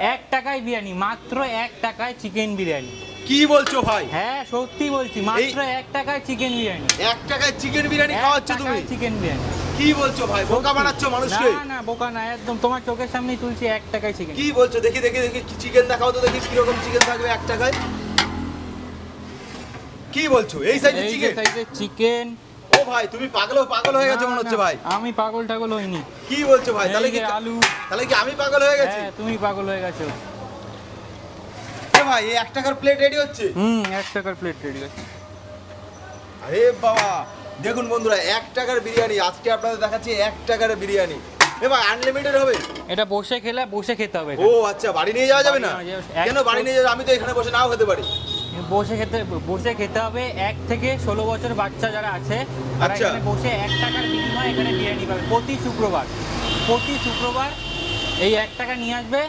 এক টাকায় বিরিয়ানি মাত্র এক টাকায় চিকেন বিরিয়ানি। কি বলছো ভাই? হ্যাঁ সত্যি বলছি মাত্র এক টাকায় চিকেন বিরিয়ানি। এক টাকায় চিকেন বিরিয়ানি খাওয়াচ্ছ তুমি? চিকেন বিরিয়ানি। কি বলছো ভাই? বোকা বানাচ্ছ মানুষকে? না না বোকা না একদম তোমার চোখের সামনে তুলছি এক টাকায় চিকেন কি বলছো? দেখি দেখি দেখি চিকেন দেখাও তো দেখি কীরকম চিকেন থাকবে এক টাকায়। কি বলছো? এই সাইজের এই চিকেন সাইজের চিকেন ভাই তুমি পাগল পাগল হয়ে গেছো মনে হচ্ছে ভাই। আমি পাগল টাগল হইনি। কি বলছো ভাই? তাহলে কি আলু তাহলে কি আমি পাগল হয়ে গেছি? হ্যাঁ তুমি পাগল হয়ে গেছো। ভাই এই টাকার প্লেট রেডি হচ্ছে? হুম টাকার প্লেট রেডি আছে আরে বাবা দেখুন বন্ধুরা এক টাকার বিরিয়ানি আজকে আপনাদের দেখাচ্ছি এক টাকার বিরিয়ানি। এ ভাই আনলিমিটেড হবে। এটা বসে খেলে বসে খেতে হবে ও আচ্ছা বাড়ি নিয়ে যাওয়া যাবে না? কেন বাড়ি নিয়ে যাবে? আমি তো এখানে বসে নাও খেতে পারি। বসে খেতে বসে খেতে হবে। এক থেকে ষোলো বছর বাচ্চা যারা আছে তারা আচ্ছা। এখানে বসে এক টাকার বিনিময়ে এখানে বিরিয়ানি পাবে। প্রতি শুক্রবার প্রতি শুক্রবার এই এক টাকা নিয়ে আসবে।